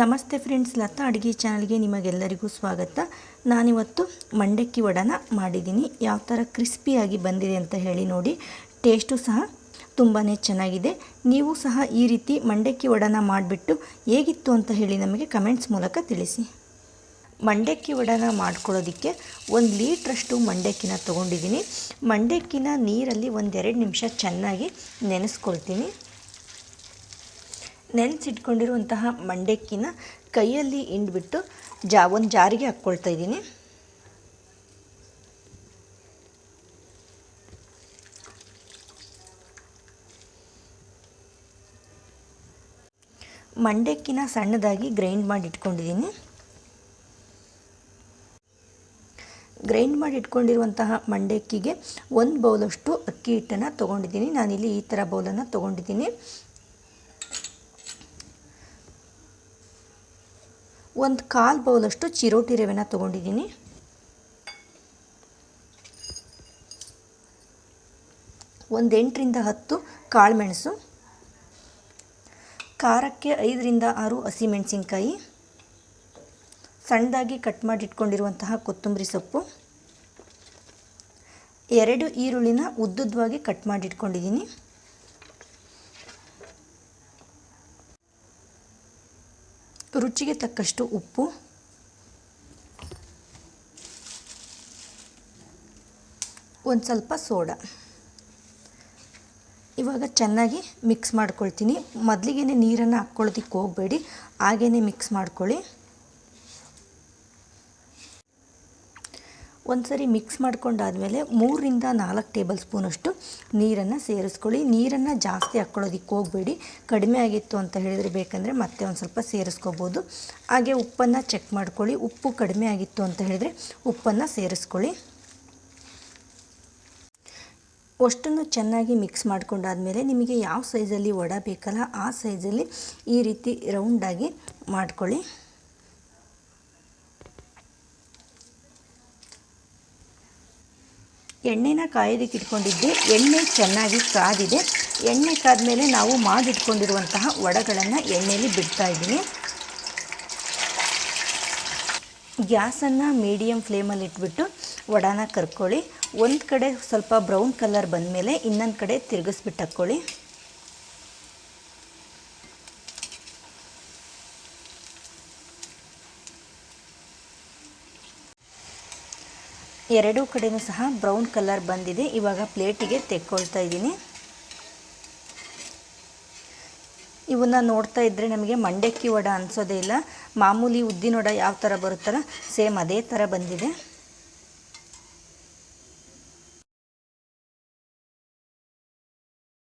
ನಮಸ್ತೆ ಫ್ರೆಂಡ್ಸ್, ಲತಾ ಅಡುಗೆ ಚಾನಲ್ಗೆ ನಿಮಗೆಲ್ಲರಿಗೂ ಸ್ವಾಗತ. ನಾನಿವತ್ತು ಮಂಡಕ್ಕಿ ವಡನ ಮಾಡಿದ್ದೀನಿ. ಯಾವ ಥರ ಕ್ರಿಸ್ಪಿಯಾಗಿ ಬಂದಿದೆ ಅಂತ ಹೇಳಿ ನೋಡಿ. ಟೇಸ್ಟು ಸಹ ತುಂಬಾ ಚೆನ್ನಾಗಿದೆ. ನೀವು ಸಹ ಈ ರೀತಿ ಮಂಡಕ್ಕಿ ವಡನ ಮಾಡಿಬಿಟ್ಟು ಹೇಗಿತ್ತು ಅಂತ ಹೇಳಿ ನಮಗೆ ಕಮೆಂಟ್ಸ್ ಮೂಲಕ ತಿಳಿಸಿ. ಮಂಡಕ್ಕಿ ವಡನ ಮಾಡ್ಕೊಳ್ಳೋದಕ್ಕೆ ಒಂದು ಲೀಟ್ರಷ್ಟು ಮಂಡಕ್ಕಿನ ತೊಗೊಂಡಿದ್ದೀನಿ. ಮಂಡಕ್ಕಿನ ನೀರಲ್ಲಿ ಒಂದೆರಡು ನಿಮಿಷ ಚೆನ್ನಾಗಿ ನೆನೆಸ್ಕೊಳ್ತೀನಿ. ನೆನೆಸಿಟ್ಕೊಂಡಿರುವಂತಹ ಮಂಡಕ್ಕಿನ ಕೈಯಲ್ಲಿ ಹಿಂಡ್ಬಿಟ್ಟು ಜಾ ಒಂದು ಜಾರಿಗೆ ಹಾಕ್ಕೊಳ್ತಾ ಇದ್ದೀನಿ. ಮಂಡಕ್ಕಿನ ಸಣ್ಣದಾಗಿ ಗ್ರೈಂಡ್ ಮಾಡಿ ಇಟ್ಕೊಂಡಿದ್ದೀನಿ ಗ್ರೈಂಡ್ ಮಾಡಿ ಇಟ್ಕೊಂಡಿರುವಂತಹ ಮಂಡಕ್ಕಿಗೆ ಒಂದು ಬೌಲಷ್ಟು ಅಕ್ಕಿ ಹಿಟ್ಟನ್ನು ತೊಗೊಂಡಿದ್ದೀನಿ. ನಾನಿಲ್ಲಿ ಈ ಥರ ಬೌಲನ್ನು ತೊಗೊಂಡಿದ್ದೀನಿ. ಒಂದು ಕಾಲು ಬೌಲಷ್ಟು ಚಿರೋಟಿ ರವೆನ ತೊಗೊಂಡಿದ್ದೀನಿ. ಒಂದು ಎಂಟರಿಂದ ಹತ್ತು ಕಾಳುಮೆಣಸು. ಖಾರಕ್ಕೆ ಐದರಿಂದ ಆರು ಹಸಿಮೆಣಸಿನ್ಕಾಯಿ. ಸಣ್ಣದಾಗಿ ಕಟ್ ಮಾಡಿಟ್ಕೊಂಡಿರುವಂತಹ ಕೊತ್ತಂಬರಿ ಸೊಪ್ಪು. ಎರಡು ಈರುಳ್ಳಿನ ಉದ್ದುದ್ದವಾಗಿ ಕಟ್ ಮಾಡಿ ರುಚಿಗೆ ತಕ್ಕಷ್ಟು ಉಪ್ಪು. ಒಂದು ಸ್ವಲ್ಪ ಸೋಡಾ. ಇವಾಗ ಚೆನ್ನಾಗಿ ಮಿಕ್ಸ್ ಮಾಡ್ಕೊಳ್ತೀನಿ. ಮೊದಲಿಗೆ ನೀರನ್ನು ಹಾಕ್ಕೊಳ್ಳೋದಕ್ಕೆ ಹೋಗಬೇಡಿ. ಹಾಗೇ ಮಿಕ್ಸ್ ಮಾಡ್ಕೊಳ್ಳಿ. ಒಂದು ಸರಿ ಮಿಕ್ಸ್ ಮಾಡ್ಕೊಂಡಾದಮೇಲೆ ಮೂರರಿಂದ ನಾಲ್ಕು ಟೇಬಲ್ ಸ್ಪೂನಷ್ಟು ನೀರನ್ನು ಸೇರಿಸ್ಕೊಳ್ಳಿ. ನೀರನ್ನು ಜಾಸ್ತಿ ಹಾಕ್ಕೊಳ್ಳೋದಕ್ಕೆ ಹೋಗಬೇಡಿ. ಕಡಿಮೆ ಆಗಿತ್ತು ಅಂತ ಹೇಳಿದರೆ ಬೇಕಂದರೆ ಮತ್ತೆ ಒಂದು ಸ್ವಲ್ಪ ಸೇರಿಸ್ಕೋಬೋದು. ಹಾಗೆ ಉಪ್ಪನ್ನು ಚೆಕ್ ಮಾಡ್ಕೊಳ್ಳಿ. ಉಪ್ಪು ಕಡಿಮೆ ಆಗಿತ್ತು ಅಂತ ಹೇಳಿದರೆ ಉಪ್ಪನ್ನು ಸೇರಿಸ್ಕೊಳ್ಳಿ. ಅಷ್ಟನ್ನು ಚೆನ್ನಾಗಿ ಮಿಕ್ಸ್ ಮಾಡ್ಕೊಂಡಾದಮೇಲೆ ನಿಮಗೆ ಯಾವ ಸೈಜಲ್ಲಿ ವಡ ಬೇಕಲ್ಲ ಆ ಸೈಜಲ್ಲಿ ಈ ರೀತಿ ರೌಂಡಾಗಿ ಮಾಡ್ಕೊಳ್ಳಿ. ಎಣ್ಣೆನ ಕಾಯೋದಕ್ಕೆ ಇಟ್ಕೊಂಡಿದ್ದೆ. ಎಣ್ಣೆ ಚೆನ್ನಾಗಿ ಕಾದಿದೆ. ಎಣ್ಣೆ ಕಾದ್ಮೇಲೆ ನಾವು ಮಾಡಿಟ್ಕೊಂಡಿರುವಂತಹ ವಡಗಳನ್ನು ಎಣ್ಣೆಯಲ್ಲಿ ಬಿಡ್ತಾ ಇದ್ದೀನಿ. ಗ್ಯಾಸನ್ನು ಮೀಡಿಯಮ್ ಫ್ಲೇಮಲ್ಲಿ ಇಟ್ಬಿಟ್ಟು ವಡಾನ ಕರ್ಕೊಳ್ಳಿ. ಒಂದು ಕಡೆ ಸ್ವಲ್ಪ ಬ್ರೌನ್ ಕಲರ್ ಬಂದಮೇಲೆ ಇನ್ನೊಂದು ಕಡೆ ತಿರುಗಿಸ್ಬಿಟ್ಟು ಹಾಕ್ಕೊಳ್ಳಿ. ಎರಡೂ ಕಡೆಯೂ ಸಹ ಬ್ರೌನ್ ಕಲರ್ ಬಂದಿದೆ. ಇವಾಗ ಪ್ಲೇಟಿಗೆ ತೆಕ್ಕೊಳ್ತಾ ಇದ್ದೀನಿ. ಇವನ್ನ ನೋಡ್ತಾ ಇದ್ದರೆ ನಮಗೆ ಮಂಡಕ್ಕಿ ವಡ ಅನಿಸೋದೇ ಇಲ್ಲ. ಮಾಮೂಲಿ ಉದ್ದಿನ ವಡ ಯಾವ ಥರ ಬರುತ್ತಲ್ಲ, ಸೇಮ್ ಅದೇ ಥರ ಬಂದಿದೆ.